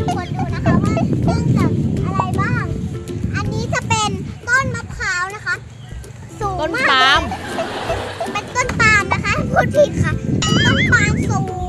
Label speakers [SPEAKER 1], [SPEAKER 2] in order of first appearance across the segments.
[SPEAKER 1] ทุค
[SPEAKER 2] น
[SPEAKER 1] ดูนะคะว่าเรื่องจับอะไรบ้าง อันนี้จะเป็นต้นมะพร้าวนะคะ สูงมากปาล์ม เป็นต้นปาล์มนะคะ พูดผิดค่ะต้นปาล์มสูง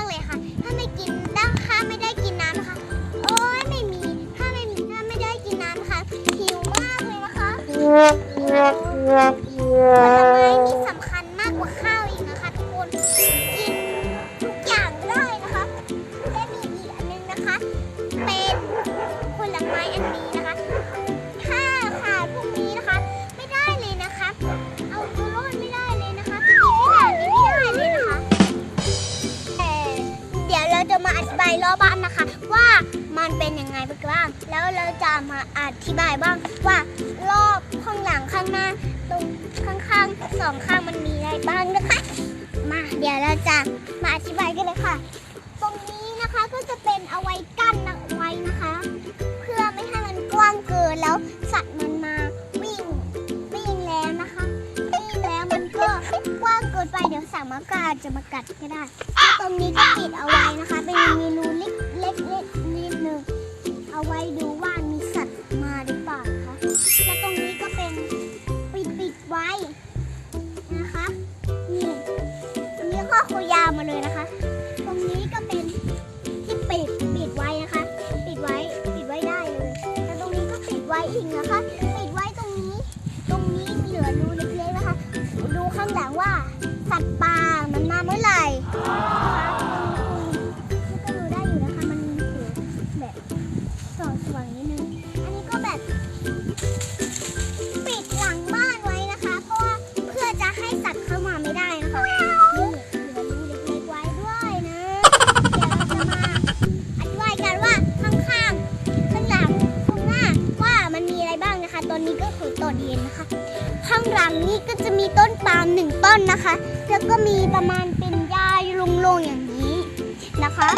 [SPEAKER 1] ากเลยค่ะ ถ้าไม่กินดั้งถ้าไม่ได้กินน้ำนะคะ โอ้ยไม่มี ถ้าไม่มีถ้าไม่ได้กินน้ำนะคะหิวมากเลยนะคะ จะมาอธิบายบ้างว่ารอบข้างหลังข้างหน้าตรงข้างๆสองข้างมันมีอะไรบ้างนะคะ มาเดี๋ยวเราจะมาอธิบายกันเลยค่ะ ตรงนี้นะคะก็จะเป็นเอาไว้กั้นเอาไว้นะคะ เพื่อไม่ให้มันกว้างเกินแล้วสัตว์มันมาวิ่งวิ่งแล้วนะคะวิ่งแล้วมันก็กว้างเกินไปเดี๋ยวสัตว์มันก็อาจจะมากัดก็ได้ ตรงนี้ก็ อันนี้ข้อคอยาวมาเลยนะคะ ตรงนี้ก็เป็นที่ปิดปิดไว้นะคะ ปิดไว้ปิดไว้ได้เลยแล้วตรงนี้ก็ปิดไว้อีกนะคะ ปิดไว้ตรงนี้ ตรงนี้มีเหลือรูเล็กๆนะคะ ดูข้างหลังว่าสัตว์ป่า ลังนี้ก็จะมีต้นปาล์มหนึ่งต้นนะคะ แล้วก็มีประมาณเป็นหญ้าลงๆอย่างนี้นะคะ